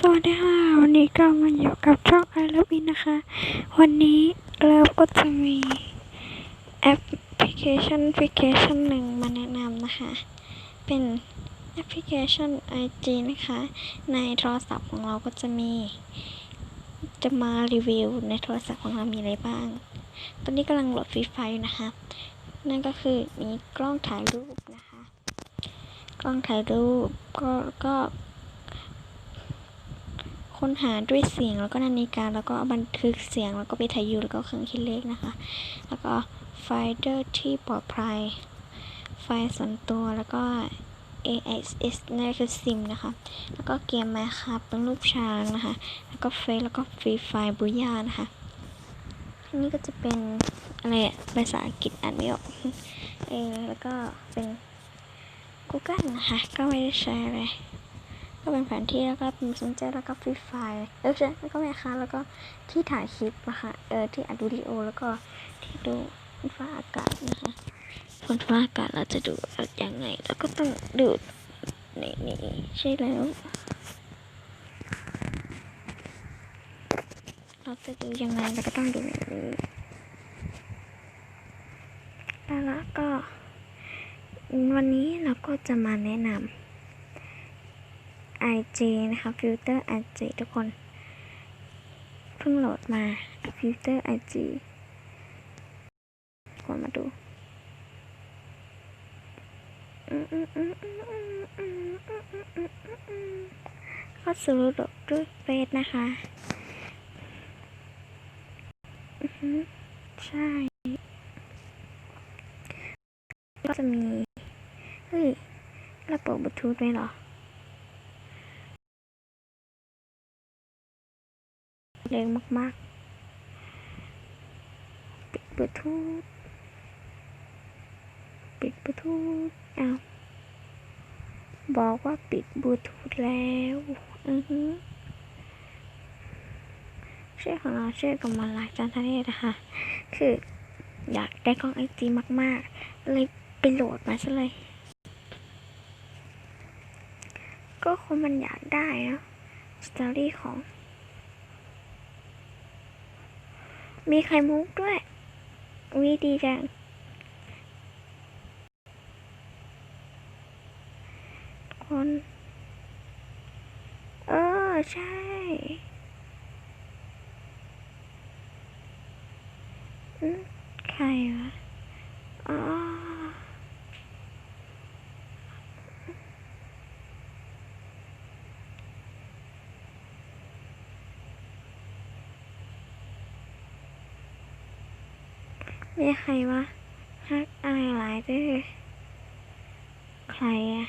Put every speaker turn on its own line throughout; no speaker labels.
สวัสดีค่ะ วันนี้ก็มาอยู่กับช่องไอ o ล e ินนะคะ วันนี้เราก็จะมีแอปพลิเคชันแอปพลิเคชันหนึ่งมาแนะนำนะคะ เป็นแอปพลิเคชัน IG นะคะ ในโทรศัพท์ของเราก็จะมี จะมารีวิวในโทรศัพท์ของเรามีอะไรบ้าง ตอนนี้กำลังโหลดฟรีไฟอยู่นะคะ นั่นก็คือมีกล้องถ่ายรูปนะคะ กล้องถ่ายรูปก็ก็ ค้นหาด้วยเสียงแล้วก็นาฬิกาแล้วก็บันทึกเสียงแล้วก็ไปถ่ายยูแล้วก็เครื่องคิดเลขนะคะ แล้วก็ไฟเดอร์ที่ปลอดภัย ไฟล์ส่วนตัวแล้วก็ AXS นั่นคือซิมนะคะ แล้วก็เกมมาครับเป็นรูปช้างนะคะ แล้วก็เฟซแล้วก็ฟรีไฟล์บูย่านะคะนนี้ก็จะเป็นอะไรภาษาอังกฤษอ่านไม่ออกเออแล้วก็เป็น Google นะคะ ก็ไม่ได้ใช้อะไร ก็เป็นแผนที่แล้วก็เป็นสนใจแล้วก็ฟรีไฟล์เออใช่แล้วก็แม่ค้าแล้วก็ที่ถ่ายคลิปนะคะเออที่อัดวิดีโอแล้วก็ที่ดูฟ้าอากาศนะคะฝนฟ้าอากาศเราจะดูยังไง แล้วก็ต้องดูนี่นี่ใช่แล้ว เราจะดูยังไงเราก็ต้องดูแบบนี้แล้วก็ วันนี้เราก็จะมาแนะนำ IG นะคะฟิลเตอร์ IG ทุกคน เพิ่งโหลดมาฟิลเตอร์ IG กดมาดูก็สรุปด้วยเฟซนะคะใช่ ก็จะมี เฮ้ยเราเปิดบลูทูธไหมหรอ แรงมากๆ ปิดบลูทูปิดบลูทูอ้าวบอกว่าปิดบลูทูธแล้วอือฮึชื่อของเราชื่อกำมลลักจันทเนศนะคะ คืออยากได้กล้องไอจีมาก ๆ เลยไปโหลดมาซะเลย ก็คนมันอยากได้นะสตอรี่ของ มีไข่มุกด้วยวิดีจัง คน เออ ใช่อืมใครวะ อ๋อ มีใครวะฮักอะไรหลายเด้อใครอะ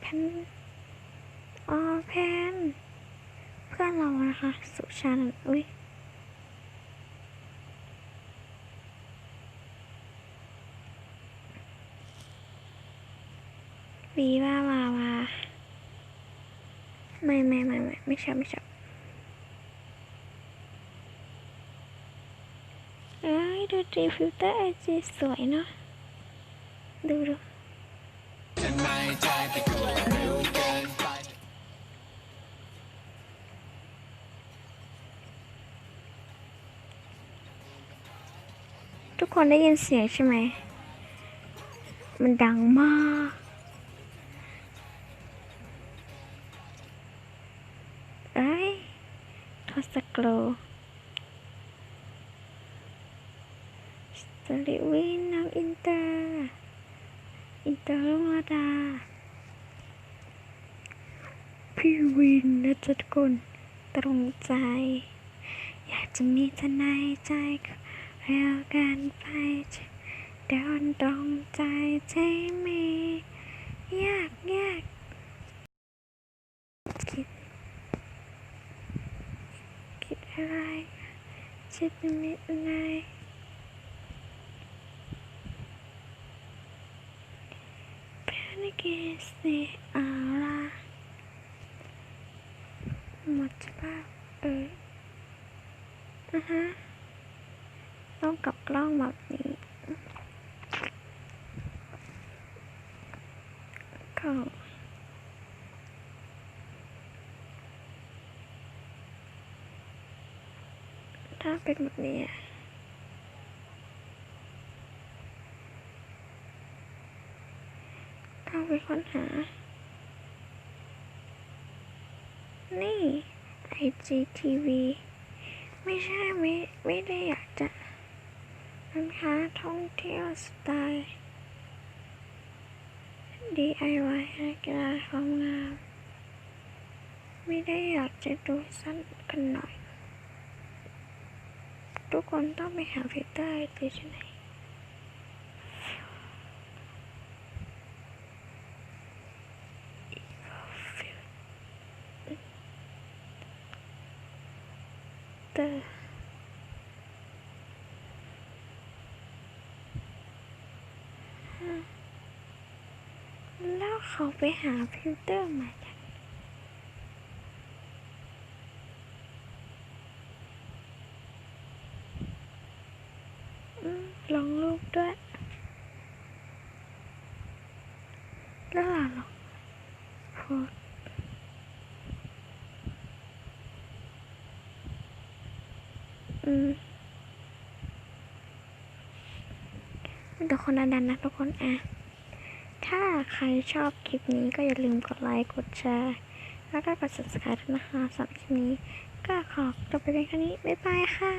แพนอ๋อแพนเพื่อนเรานะคะ สุชานันอุ้ยวีว่าวาวาไม่ไม่ไม่ไม่ไม่ใช่ไม่ใช่เอ้ย ดูดีฟิลเตอร์ไอจีสวยเนาะดูดูทุกคนได้ยินเสียงใช่ไหม มันดังมากเอ้ยทอสโกล สลิวินน้ำอินเตอร์อินเตอร์ลุงระดา พี่วินนะจ๊ะทุกคนตรงใจ อยากจะมีทนายใจเรียวกันไปเดินตรงใจใช่ไหมยากยากคิด คิดอะไรคิดไม่อะไร เกเซอาลาหมดจะบ้าเออนะฮะต้องกับกล้องแบบนี้ก็ถ้าเป็นแบบนี้ เข้าไปค้นหา นี่ IGTV ไม่ใช่ไม่ไม่ได้อยากจะนะคะท่องเที่ยวสไตล์ DIY นักกีฬาความงาม ไม่ได้อยากจะดูสั้นกันหน่อย ทุกคนต้องไปหาฟิลเตอร์ที่ไหน เตอร์แล้วเขาไปหาฟิลเตอร์มาจากลอืมลงรูปด้วย แล้วล่ะลองโพส ต์อืมมีแต่คนดันนะทุกคนอะ ถ้าใครชอบคลิปนี้ก็อย่าลืมกดไลค์ กดแชร์ แล้วก็กด subscribe ด้วยนะคะสำหรับคลิปนี้ ก็ขอจบไปเพียงแค่นี้ บ๊ายบายค่ะ